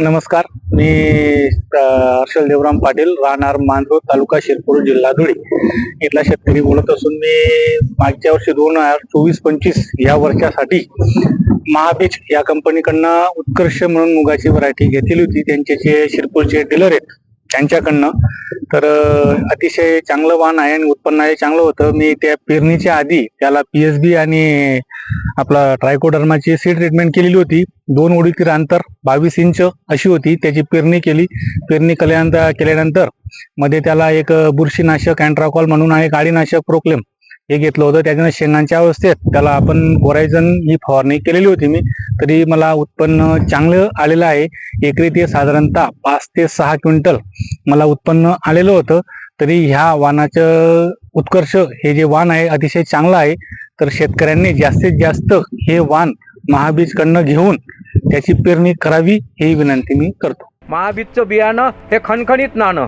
नमस्कार. मी हर्षल देवराम पाटील राहणार मांजरो तालुका शिरपूर जिल्हा धुळे. इथला शेतकरी बोलत असून मी मागच्या वर्षी दोन हजार चोवीस पंचवीस या वर्षासाठी महाबीज या कंपनीकडनं उत्कर्ष म्हणून मुगाची व्हरायटी घेतली होती. त्यांचे जे शिरपूरचे डीलर आहेत त्यांच्याकडनं. तर अतिशय चांगलं वाहन आहे आणि उत्पन्न आहे चांगलं होतं. मी त्या पेरणीच्या आधी त्याला पीएसबी आणि आपला ट्रायकोडर्माची सीड ट्रीटमेंट केलेली होती. दोन ओळीतील अंतर बावीस इंच अशी होती. त्याची पेरणी केली. पेरणी केल्यानंतर केल्यानंतरमध्ये त्याला एक बुरशीनाशक अँट्राकॉल म्हणून आहे गाडीनाशक प्रोक्लेम हे घेतलं होतं. त्याच्यानं शेंगांच्या अवस्थेत त्याला आपण गोरायझन ही फवारणी केलेली होती मी. तरी मला उत्पन्न चांगलं आलेलं आहे. एकरी ते साधारणतः पाच ते सहा क्विंटल मला उत्पन्न आलेलं होतं. तरी ह्या वाणाचं उत्कर्ष हे जे वाण आहे अतिशय चांगलं आहे. तर शेतकऱ्यांनी जास्तीत जास्त हे वाण महाबीजकडनं घेऊन त्याची पेरणी करावी ही विनंती मी करतो. महाबीजचं बियाणं हे खणखणीत नाणं.